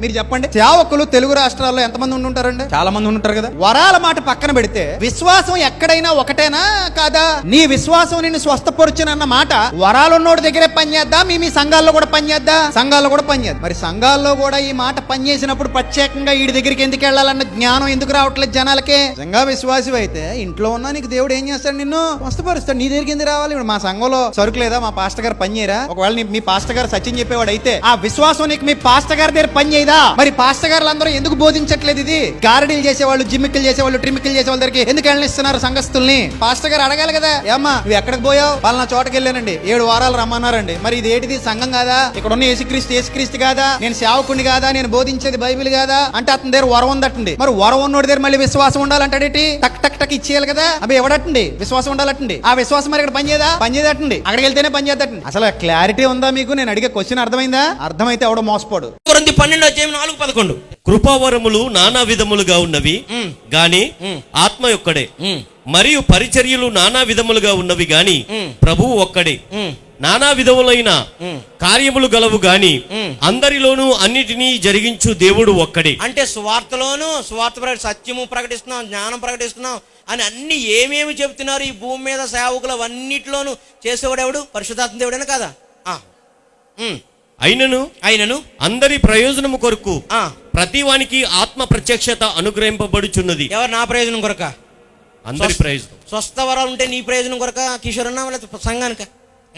మీరు చెప్పండి. సేవకులు తెలుగు రాష్ట్రాల్లో ఎంతమంది ఉండి ఉంటారండి చాలా మంది ఉంటారు కదా. వరాల మాట పక్కన పెడితే విశ్వాసం ఎక్కడైనా ఒకటేనా కాదా? నీ విశ్వాసం నిన్ను స్వస్థపరుచునన్న మాట వరాలున్నోడి దగ్గరే పనిచేద్దా? మీ మీ సంఘాల్లో కూడా పనిచేద్దా? సంఘాల్లో కూడా పనిచేద్దా? మరి సంఘాల్లో కూడా ఈ మాట పనిచేసినప్పుడు ప్రత్యేకంగా వీడి దగ్గరికి ఎందుకు వెళ్ళాలన్న జ్ఞానం ఎందుకు రావట్లేదు జనాలకి? నిజంగా విశ్వాసం అయితే ఇంట్లో ఉన్నా నీకు దేవుడు ఏం చేస్తాడు నిన్ను? స్వస్థపరుస్తాడు. నీ దగ్గరికి ఎందుకు రావాలి? ఇప్పుడు మా సంఘంలో సరుకు లేదా మా పాస్టర్ గారు పని చేయరా ఒకవేళ మీ పాస్టర్ గారు సచిన్ చెప్పేవాడు అయితే ఆ విశ్వాసం నీకు మీ పాస్టర్ గారి దగ్గర పని లేదా? మరి పాస్టర్ గారు అందరూ ఎందుకు బోధించట్లేదు ఇది? గారడీలు చేసేవాళ్ళు జిమ్మికిల్ చేసేవాళ్ళు ట్రిమికిల్ చేసే వాళ్ళ దగ్గరికి ఎందుకు వెళ్ళనిస్తున్నారు సంఘస్థుల్ని? పాస్టర్ గారు అడగాలి కదా. ఏమ్మా నువ్వు ఎక్కడికి పోయావు? వాళ్ళ చోటకి వెళ్ళానండి. ఏడు వారాలు రమ్మన్నారండి. మరి ఇది ఏంటిది? సంఘం కాదా? ఇక్కడ ఉన్న యేసుక్రీస్తు యేసుక్రీస్తు కాదా? నేను సేవకుని కాదా? నేను బోధించేది బైబిల్ కాదా? అంటే అతని దగ్గర వరం ఉందటండి. మరి వరం ఉన్నోడి దగ్గర మళ్ళీ విశ్వాసం ఉండాలంటాడేటి టక్ టక్ టక్ ఇచ్చేయాలి కదా? అవి ఎవడటండి? విశ్వాసం ఉండాలటండి. ఆ విశ్వాసం మరి ఇక్కడ పనిచేదా పనిచేదటండి అక్కడికి వెళ్తేనే పనిచేద్దటండి అసలు క్లారిటీ ఉందా మీకు? నేను అడిగే క్వశ్చన్ అర్థమైందా? అర్థమైతే ఎవడో మోసపోడు. కొరింథీ పన్నెండు అధ్యాయం నాలుగు పదకొండు కృపావరములు నానా విధములుగా ఉన్నవి. గాని. ఆత్మ ఒక్కడే మ్. మరియు పరిచర్యలు నానా విధములుగా ఉన్నవి గాని. ప్రభువు ఒక్కడే. నానా విధములైన. కార్యములు గలవు గాని. అందరిలోనూ అన్నిటినీ జరిగించు దేవుడు ఒక్కడే అంటే సువార్తలోను సువార్త ప్రకటి సత్యము ప్రకటిస్తున్నాం జ్ఞానం ప్రకటిస్తున్నాం అని అన్ని ఏమేమి చెప్తున్నారు ఈ భూమి మీద సేవకులు అవన్నిటిలోనూ చేసేవాడు ఎవడు పరిశుధాత్మ దేవుడేనా కదా. అయినను అయినను అందరి ప్రయోజనము కొరకు ఆ. ప్రతి వానికి ఆత్మ ప్రత్యక్షత అనుగ్రహింపబడుచున్నది. ఎవరు నా ప్రయోజనం కొరక? అందరి ప్రయోజనం. స్వస్థ వరాలు ఉంటే నీ ప్రయోజనం కొరక కిషోర్ అన్నా లేకపోతే సంఘానిక?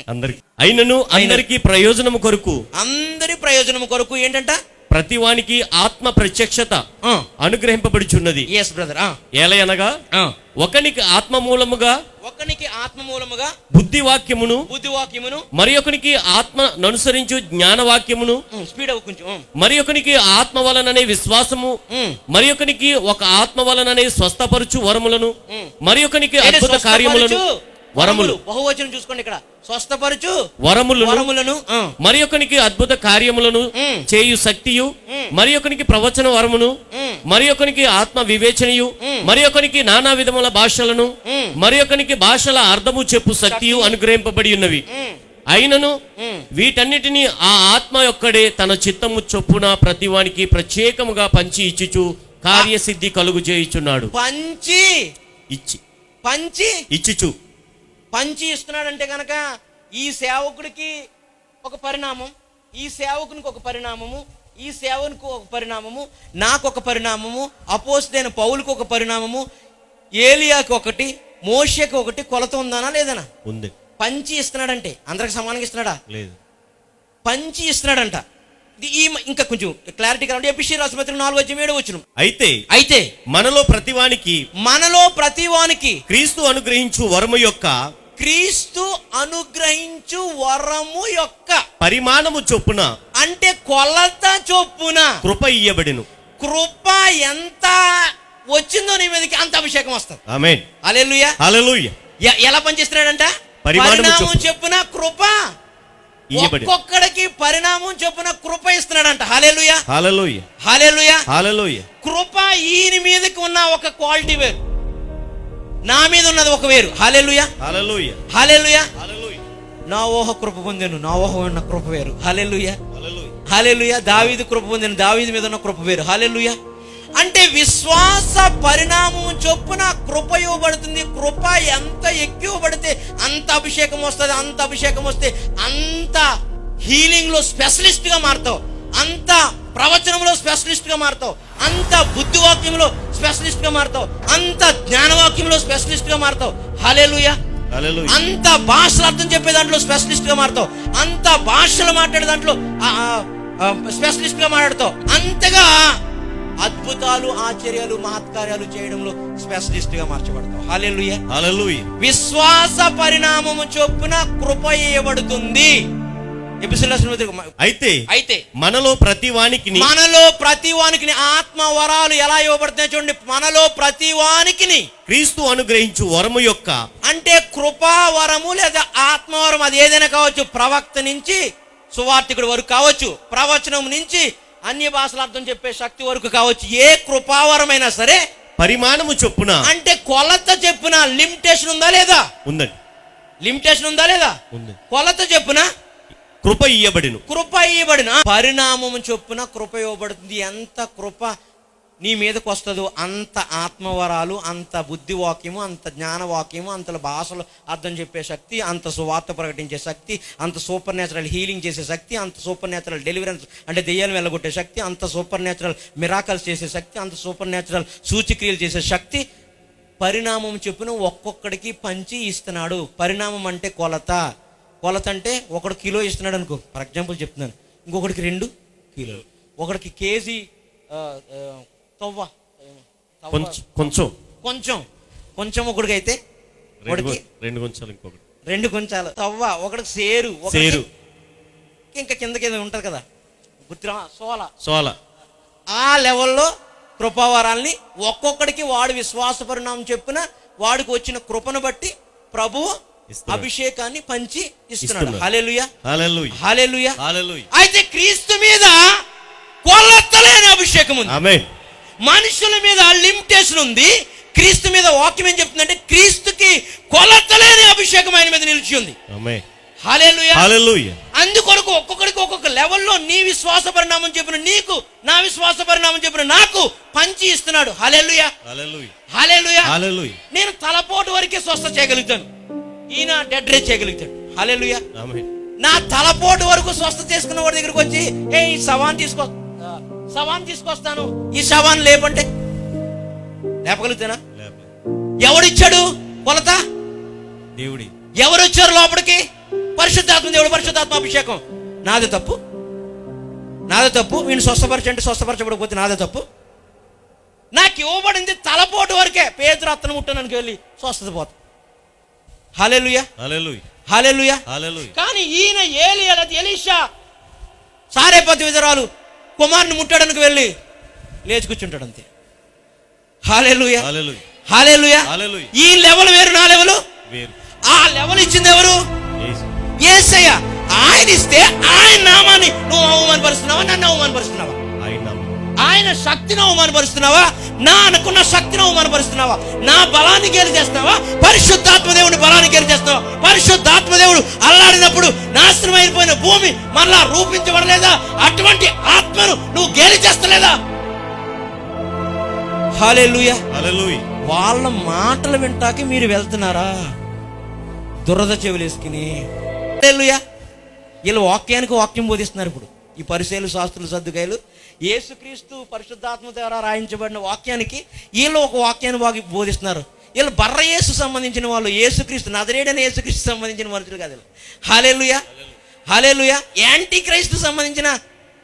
అందరికి. అయినను అందరికి ప్రయోజనము కొరకు అందరి ప్రయోజనం కొరకు ఏంటంట? ప్రతి వానికి ఆత్మ ప్రత్యక్షత అనుగ్రహింపబడుచున్నది. ఎస్ బ్రదర్ ఏలయనగా ఒకనికి ఆత్మ మూలముగా ఒక్కనికి ఆత్మ మూలముగా బుద్ధి వాక్యమును బుద్ధి వాక్యమును మరి ఒకనికి ఆత్మ ననుసరించు జ్ఞాన వాక్యమును స్పీడ్ అవ్వ కొంచెం. మరి ఒకనికి ఆత్మ వలననే విశ్వాసము. మరి ఒకనికి ఒక ఆత్మ వలననే స్వస్థపరచు వరములను. మరి ఒకనికి అద్భుత కార్యములను? వరములు బహువచనం చూసుకోండి ఇక్కడ స్వస్థపరచు వరములను వరములను. మరి ఒకనికి అద్భుత కార్యములను. చేయు శక్తియు. మరి ఒకనికి ప్రవచన వరమును. మరి ఒకనికి ఆత్మ వివేచనయు. మరి ఒకనికి నానా విధముల భాషలను. మరి ఒకనికి భాషల అర్థము చెప్పు శక్తియు అనుగ్రహింపబడి ఉన్నవి. అయినను. వీటన్నిటిని ఆ ఆత్మ యొక్కడే తన చిత్తము చొప్పున ప్రతివానికి ప్రత్యేకముగా పంచి ఇచ్చుచు కార్యసిద్ధి కలుగు చేయుచున్నాడు పంచి ఇచ్చి పంచి ఇచ్చుచు పంచి ఇస్తున్నాడంటే గనక ఈ సేవకుడికి ఒక పరిణామం ఈ సేవకునికి ఒక పరిణామము ఈ సేవకునికి ఒక పరిణామము నాకు ఒక పరిణామము అపోజిటైన పౌలుకు ఒక పరిణామము ఏలియాకి ఒకటి మోషకి ఒకటి కొలత ఉందానా లేదనా? ఉంది. పంచి ఇస్తున్నాడంటే అందరికి సమానంగా ఇస్తున్నాడా? లేదు. పంచి ఇస్తున్నాడంట. ఈ ఇంకా కొంచెం క్లారిటీ కావాలంటే ఎపిషి రాష్ట్రపతి నాలుగు వచ్చి ఏడు వచ్చిన అయితే అయితే మనలో ప్రతివానికి మనలో ప్రతివానికి క్రీస్తు అనుగ్రహించు వరము యొక్క క్రీస్తు అనుగ్రహించు వరము యొక్క పరిమాణము చొప్పున అంటే కొలత చొప్పున కృప ఇయ్యబడిను. కృప ఎంత వచ్చిందో నీ మీదకి అంత అభిషేకం వస్తుంది. ఆమేన్. Hallelujah hallelujah. ఎలా పనిచేస్తున్నాడంట? పరిమాణము పరిణామం చొప్పున. కృప. ఒక్కొక్కడికి పరిణామం చొప్పున కృప ఇస్తున్నాడంట. హలెలుయ హల్లెలూయా. హలెలుయ హల్లెలూయా. కృప ఈయన మీదకి ఉన్న ఒక క్వాలిటీ వేరు. నా మీద ఉన్నది ఒక వేరు. హలెలుయ హలెలుయ నా ఊహ కృప పొందాను. నా ఊహ ఉన్న కృప వేరు. హలెలుయ హాలెలుయ దావీదు కృప పొందిన. దావీదు మీద ఉన్న కృప వేరు. హాలెలుయ అంటే విశ్వాస పరిణామం చొప్పున కృప ఇవ్వబడుతుంది. కృప ఎంత ఎక్కువబడితే అంత అభిషేకం వస్తుంది అంత అభిషేకం వస్తే అంత హీలింగ్లో స్పెషలిస్ట్గా మారుతావు. అంత ప్రవచనంలో స్పెషలిస్ట్గా మారుతావు. అంత బుద్ధివాక్యంలో స్పెషలిస్ట్గా మారుతావు. అంత జ్ఞానవాక్యంలో స్పెషలిస్ట్గా మారుతావు హాలేలుయ అంత భాషలు అర్థం చెప్పే దాంట్లో స్పెషలిస్ట్గా మారుతావు. అంత భాషలు మాట్లాడే దాంట్లో స్పెషలిస్ట్గా మాట్లాడతావు. అంతగా అద్భుతాలు ఆశ్చర్యాలు మహత్కార్యాలు చేయడంలో స్పెషలిస్ట్గా మార్చబడతావు విశ్వాస పరిణామము చొప్పున కృప ఇవ్వబడుతుంది అయితే అయితే మనలో ప్రతివానికి మనలో ప్రతి వానికి ఆత్మ వరాలు ఎలా ఇవ్వబడుతున్నాయి చూడండి. మనలో ప్రతి వానికి క్రీస్తు అనుగ్రహించు వరము యొక్క అంటే కృపా వరము లేదా ఆత్మవరం అది ఏదైనా కావచ్చు. ప్రవక్త నుంచి సువార్థికుడి వరకు కావచ్చు. ప్రవచనం నుంచి అన్య భాషల అర్థం చెప్పే శక్తి వరకు కావచ్చు. ఏ కృపావరమైనా సరే పరిమాణము చొప్పున అంటే కొలత చెప్పున లిమిటేషన్ ఉందా లేదా? ఉందండి. లిమిటేషన్ ఉందా లేదా? ఉంది. కొలత చెప్పున కృప ఇయ్యబడిను. కృప ఇయ్యబడిన. పరిణామం చొప్పున కృప ఇవ్వబడుతుంది. ఎంత కృప నీ మీదకు వస్తుందో అంత ఆత్మవరాలు అంత బుద్ధి వాక్యము అంత జ్ఞాన వాక్యము అంత భాషలు అర్థం చెప్పే శక్తి అంత సువార్త ప్రకటించే శక్తి అంత సూపర్ న్యాచురల్ హీలింగ్ చేసే శక్తి అంత సూపర్ న్యాచురల్ డెలివరెన్స్ అంటే దెయ్యాలు వెళ్ళగొట్టే శక్తి అంత సూపర్ న్యాచురల్ మిరాకల్స్ చేసే శక్తి అంత సూపర్ న్యాచురల్ సూచిక్రియలు చేసే శక్తి పరిణామం చెప్పున ఒక్కొక్కడికి పంచి ఇస్తున్నాడు. పరిణామం అంటే కొలత. కొలత అంటే ఒకడు కిలో ఇస్తున్నాడు అనుకో. ఫర్ ఎగ్జాంపుల్ చెప్తున్నాను. ఇంకొకడికి రెండు కిలో ఒకడికి కేజీ తవ్వ. కొంచెం కొంచెం. కొంచెం. ఒకడికి అయితే రెండు ఒకడికి కొం- రెండు కొంచెం ఇంకొకటి. రెండు కొంచాలు. తవ్వ. ఒకడికి సేరు. సేరు. ఇంకా కింద కింద ఉంటుంది కదా. గుర్తురా సోల. సోల. ఆ లెవెల్లో కృపావరాల్ని ఒక్కొక్కడికి వాడి విశ్వాస పరిణామం చెప్పున వాడికి వచ్చిన కృపను బట్టి ప్రభువు. అభిషేకాన్ని పంచి ఇస్తున్నాడు. అయితే క్రీస్తు మీద కొలతలేని అభిషేకం ఉంది. మనుషుల మీద లిమిటేషన్ ఉంది. క్రీస్తు మీద వాక్యం ఏం చెప్తుందంటే క్రీస్తుకి కొలతలేని అభిషేకం ఆయన మీద నిలిచి ఉంది. అందుకొరకు ఒక్కొక్కడికి ఒక్కొక్క లెవెల్లో నీ విశ్వాస పరిణామం చెప్పిన నీకు నా విశ్వాస పరిణామం చెప్పిన నాకు పంచి ఇస్తున్నాడు. హల్లెలూయా. నేను తలపోటు వరకే స్వస్థ చేయగలుగుతాను. ఈయన డెడ్ రేట్ చేయగలుగుతాడు. హల్లెలూయా ఆమేన్. నా తలపోటు వరకు స్వస్థ చేసుకున్న వాడి దగ్గరికి వచ్చి ఏ ఈ సవాన్ తీసుకో సవాన్ తీసుకొస్తాను. ఈ సవాన్ లేపంటే? లేపగలుగుతానా? లేపే. ఎవడిచ్చాడు కొలత? దేవుడి. ఎవరు వచ్చారు లోపలికి? పరిశుద్ధాత్మ దేవుడు పరిశుద్ధాత్మ అభిషేకం. నాదే తప్పు. నాదే తప్పు. వీడిని స్వస్థపరచంటే స్వస్థపరచబడకపోతే నాదే తప్పు. నాకు ఇవ్వబడింది తలపోటు వరకే. పేదరు అత్తను ముట్టడానికి వెళ్ళి స్వస్థత పోతా. హలెలుయా హలెలుయా కానీ ఈయన ఏలి అలాది ఎలీషా? సారేపతి విధరాలు కుమారుని ముట్టడానికి వెళ్ళి లేచి కూర్చుంటాడు అంతే హాలేలుయా హాలేలుయా ఈ లెవెల్ వేరు నా లెవెల్? వేరు. ఆ లెవెల్ ఇచ్చింది ఎవరు? ఏసయ్య ఆయన ఇస్తే ఆయన నామాన్ని నువ్వు అవమానపరుస్తున్నావా నన్ను అవమానపరుస్తున్నావా? ఆయన శక్తిని అవమానపరుస్తున్నావా? నా అనుకున్న శక్తిని అవమానపరుస్తున్నావా? నా బలాన్ని గేలి చేస్తున్నావా? పరిశుద్ధాత్మ దేవుని బలాన్ని గేలి చేస్తున్నావా? పరిశుద్ధాత్మ దేవుడు అల్లాడినప్పుడు నాశనం అయిపోయిన భూమి మరలా రూపించబడలేదా? అటువంటి ఆత్మను నువ్వు గేలి చేస్తలేదా? వాళ్ళ మాటలు వింటాకి మీరు వెళ్తున్నారా? దురద చెవులేసుకుని. వీళ్ళు వాక్యానికి వాక్యం బోధిస్తున్నారు ఇప్పుడు. ఈ పరిశీలు శాస్త్రులు సర్దుకాయలు యేసుక్రీస్తు పరిశుద్ధాత్మ ద్వారా రాయించబడిన వాక్యానికి వీళ్ళు ఒక వాక్యాన్ని బాగా బోధిస్తున్నారు. వీళ్ళు బర్ర యేసు సంబంధించిన వాళ్ళు యేసుక్రీస్తు నదరేడని యేసుక్రీస్తు సంబంధించిన మనుషులు కాదు వీళ్ళు. హాలేలుయా! హాలేలుయా! యాంటీ క్రైస్తు సంబంధించిన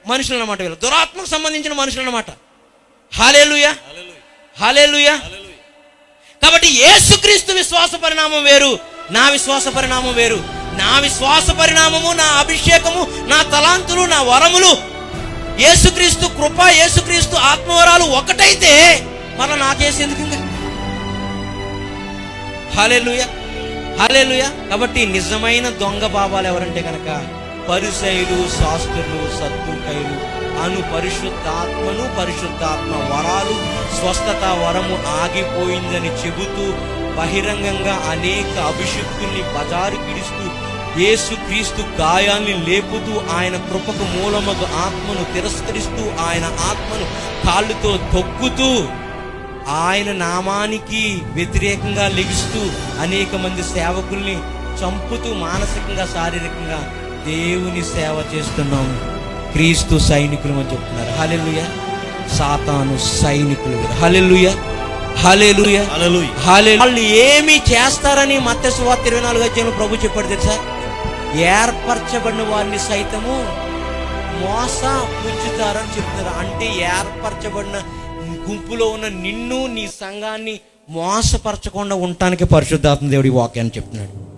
మనుషులు అనమాట వీళ్ళు. దురాత్మకు సంబంధించిన మనుషులు అన్నమాట. హాలేలుయా! హాలేలుయా! కాబట్టి యేసుక్రీస్తు విశ్వాస పరిణామం వేరు నా విశ్వాస పరిణామం వేరు. నా విశ్వాస పరిణామము నా అభిషేకము నా తలాంతులు నా వరములు యేసుక్రీస్తు కృప యేసుక్రీస్తు ఆత్మవరాలు ఒకటైతే మరలా నాకేసి ఎందుకు ఇంకా? హాలేలుయ హాలేలుయ కాబట్టి నిజమైన దొంగ బాబాలు ఎవరంటే కనుక పరిశైలు శాస్త్రులు సత్తుకైలు అను పరిశుద్ధాత్మను పరిశుద్ధాత్మ వరాలు స్వస్థత వరము ఆగిపోయిందని చెబుతూ బహిరంగంగా అనేక అభిషక్తుల్ని బజారు కిడిస్తూ యేసుక్రీస్తు గాయాల్ని లేపుతూ ఆయన కృపకు మూలమగు ఆత్మను తిరస్కరిస్తూ ఆయన ఆత్మను కాళ్ళుతో తొక్కుతూ ఆయన నామానికి వ్యతిరేకంగా లెగిస్తూ అనేక మంది సేవకుల్ని చంపుతూ మానసికంగా శారీరకంగా దేవుని సేవ చేస్తున్నాం. క్రీస్తు సైనికులు అని చెప్తున్నారు. హలెలుయ సాతాను సైనికులు హలెలుయ హలెలుయ హల్లెలూయా. హాలే వాళ్ళు ఏమి చేస్తారని మత్స్య సువార్త ఇరవై నాలుగు అధ్యాయంలో ప్రభు చెప్పాడు తెలుసా? ఏర్పరచబడిన వారిని సైతము మోస పుచ్చుతారని చెప్తున్నారు. అంటే ఏర్పరచబడిన గుంపులో ఉన్న నిన్ను నీ సంఘాన్ని మోసపరచకుండా ఉండటానికి పరిశుద్ధాత్మ దేవుడి వాక్యాన్ని చెప్తున్నాడు.